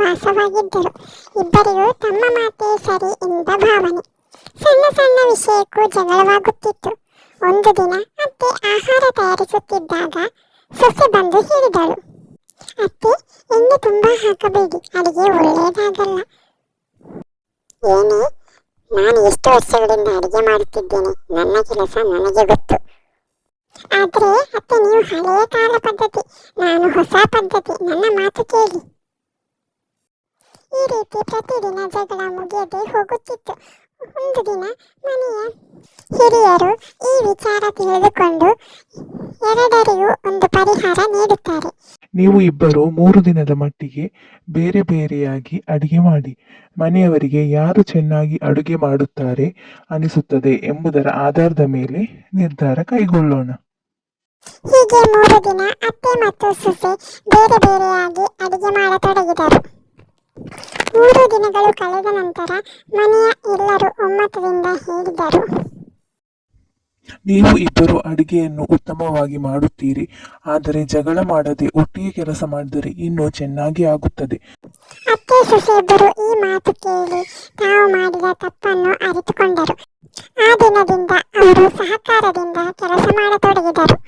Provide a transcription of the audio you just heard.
ವಾಸವಾಗಿದ್ದರು ಇಬ್ಬರಿಗೂ ತಮ್ಮ ಮಾತೇ ಸರಿ ಎಂಬ ಭಾವನೆ. ಸಣ್ಣ ಸಣ್ಣ ವಿಷಯಕ್ಕೂ ಜಗಳವಾಗುತ್ತಿತ್ತು. ಒಂದು ದಿನ ಅತ್ತೆ ಆಹಾರ ತಯಾರಿಸುತ್ತಿದ್ದಾಗ ಸೊಸೆ ಬಂದು ಹೇಳಿದಳು, ಅತ್ತೆ, ಎಣ್ಣೆ ತುಂಬಾ ಹಾಕಬೇಡಿ, ಅಡಿಗೆ ಒಳ್ಳೆಯದಾಗಲ್ಲ. ಏನೇ, ನಾನು ಎಷ್ಟು ವರ್ಷಗಳಿಂದ ಅಡಿಗೆ ಮಾಡುತ್ತಿದ್ದೇನೆ, ನನ್ನ ಕೆಲಸ ನನಗೆ ಗೊತ್ತು. ಆದರೆ ಅತ್ತೆ, ನೀವು ಹಳೆಯ ಕಾಲ ಪದ್ಧತಿ, ನಾನು ಹೊಸ ಪದ್ಧತಿ, ನನ್ನ ಮಾತು ಕೇಳಿ. ರೀತಿ ಪ್ರತಿದಿನ ಜಗಳ ಮುಗಿಯದೆ ಹೋಗುತ್ತಿತ್ತು. ಒಂದು ದಿನ ಮನೆಯ ಹಿರಿಯರು ಈ ವಿಚಾರ ತಿಳಿದುಕೊಂಡು ಎರಡರಿಗೂ ಒಂದು ಪರಿಹಾರ ನೀಡುತ್ತಾರೆ. ನೀವು ಇಬ್ಬರು ಮೂರು ದಿನದ ಮಟ್ಟಿಗೆ ಬೇರೆ ಬೇರೆಯಾಗಿ ಅಡುಗೆ ಮಾಡಿ ಮನೆಯವರಿಗೆ ಯಾರು ಚೆನ್ನಾಗಿ ಅಡುಗೆ ಮಾಡುತ್ತಾರೆ ಅನಿಸುತ್ತದೆ ಎಂಬುದರ ಆಧಾರದ ಮೇಲೆ ನಿರ್ಧಾರ ಕೈಗೊಳ್ಳೋಣ. ಹೀಗೆ ಮೂರು ದಿನ ಅತ್ತೆ ಮತ್ತು ಸೊಸೆ ಬೇರೆ ಬೇರೆಯಾಗಿ ಅಡಿಗೆ ಮಾಡತೊಡಗಿದರು. ಮೂರು ದಿನಗಳು ಕಳೆದ ನಂತರ ಮನೆಯ ಎಲ್ಲರೂ ಒಮ್ಮತದಿಂದ ಹೇಳಿದರು. ನೀವು ಇಬ್ಬರು ಅಡಿಗೆಯನ್ನು ಉತ್ತಮವಾಗಿ ಮಾಡುತ್ತೀರಿ ಆದರೆ ಜಗಳ ಮಾಡದೆ ಒಟ್ಟಿಗೆ ಕೆಲಸ ಮಾಡಿದರೆ ಇನ್ನೂ ಚೆನ್ನಾಗಿ ಆಗುತ್ತದೆ. ಅತ್ತೆ ಸೊಸೆ ಇಬ್ಬರು ಈ ಮಾತು ಕೇಳಿ ತಾವು ಮಾಡಿದ ತಪ್ಪನ್ನು ಅರಿತುಕೊಂಡರು. ಆ ದಿನದಿಂದ ಅವರು ಸಹಕಾರದಿಂದ ಕೆಲಸ ಮಾಡತೊಡಗಿದರು.